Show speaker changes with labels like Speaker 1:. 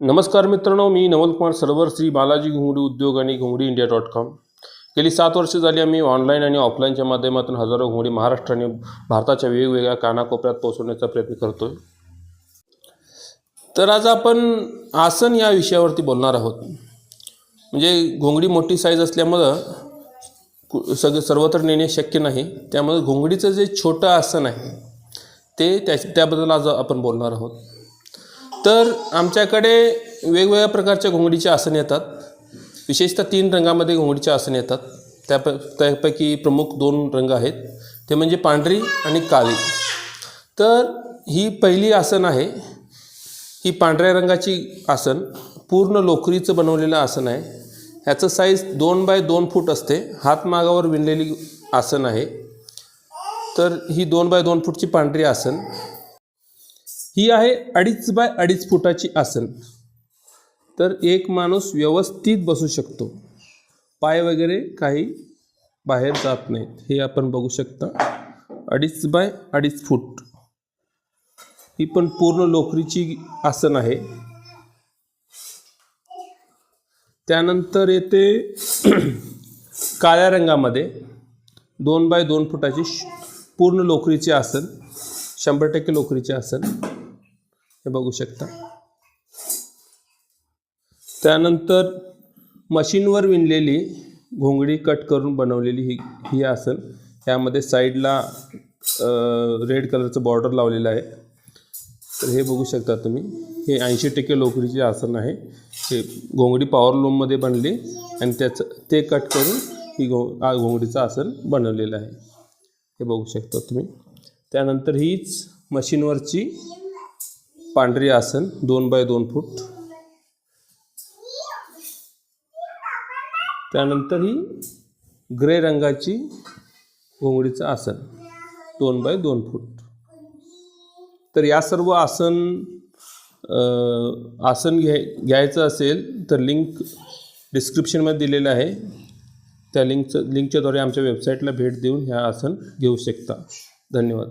Speaker 1: नमस्कार मित्रांनो मी नवल कुमार सरवर श्री बालाजी घोंगडी उद्योग आणि घोंगडी इंडिया डॉट कॉम. गेली सात वर्ष झाली आम्ही ऑनलाईन आणि ऑफलाईनच्या माध्यमातून हजारो घोंगडी महाराष्ट्र आणि भारताच्या वेगवेगळ्या कानाकोपऱ्यात पोहोचवण्याचा प्रयत्न करतो आहे तर आज आपण आसन या विषयावरती बोलणार आहोत. म्हणजे घोंगडी मोठी साईज असल्यामुळं सगळं सर्वत्र नेणे शक्य नाही. त्यामुळे घोंगडीचं जे छोटं आसन आहे ते त्या त्याबद्दल आज आपण बोलणार आहोत. तर आमच्याकडे वेगवेगळ्या प्रकारच्या घोंगडीचे आसन येतात. विशेषतः तीन रंगामध्ये घोंगडीचे आसन येतात. त्याप त्यापैकी प्रमुख दोन रंग आहेत. ते म्हणजे पांढरी आणि काळी. तर ही पहिली आसन आहे. ही पांढऱ्या रंगाची आसन. पूर्ण लोकरीचं बनवलेलं आसन आहे. ह्याचं साईज दोन बाय दोन फूट असते. हातमागावर विणलेली आसन आहे. तर ही दोन बाय दोन फूटची पांढरी आसन. ही आहे अडीच बाय अडीच फुटाची आसन तर एक माणूस व्यवस्थित बसू शकतो. पाय वगैरे काही बाहेर जात नाहीत. हे आपण बघू शकता. अडीच बाय अडीच फूट. ही पण पूर्ण लोकरीची आसन आहे. त्यानंतर येते काळ्या रंगामध्ये दोन बाय दोन फुटाची पूर्ण लोकरीचे आसन. शंभर टक्के लोकरीचे आसन. हे बघू शकता. त्यानंतर मशीनवर विणलेली घोंगडी कट करून बनवलेली ही ही आसन यामध्ये साईडला रेड कलरचं बॉर्डर लावलेलं आहे. तर हे बघू शकता तुम्ही. हे ऐंशी टक्के लोकरीचे आसन आहे. हे घोंगडी पॉवर लूममध्ये बनली आणि त्याचं ते कट करून ही घो आ- घोंगडीचं आसन बनवलेलं आहे. हे बघू शकता तुम्ही. त्यानंतर हीच मशीनवरची पांढरी आसन दोन बाय दोन फूट. त्यानंतर ही ग्रे रंगाची घोंगडीचं आसन दोन बाय दोन फूट. तर या सर्व आसन आसन घ्याय घ्यायचं असेल तर लिंक डिस्क्रिप्शनमध्ये दिलेलं आहे. त्या लिंकचं लिंकच्याद्वारे आमच्या वेबसाईटला भेट देऊन ह्या आसन घेऊ शकता. धन्यवाद.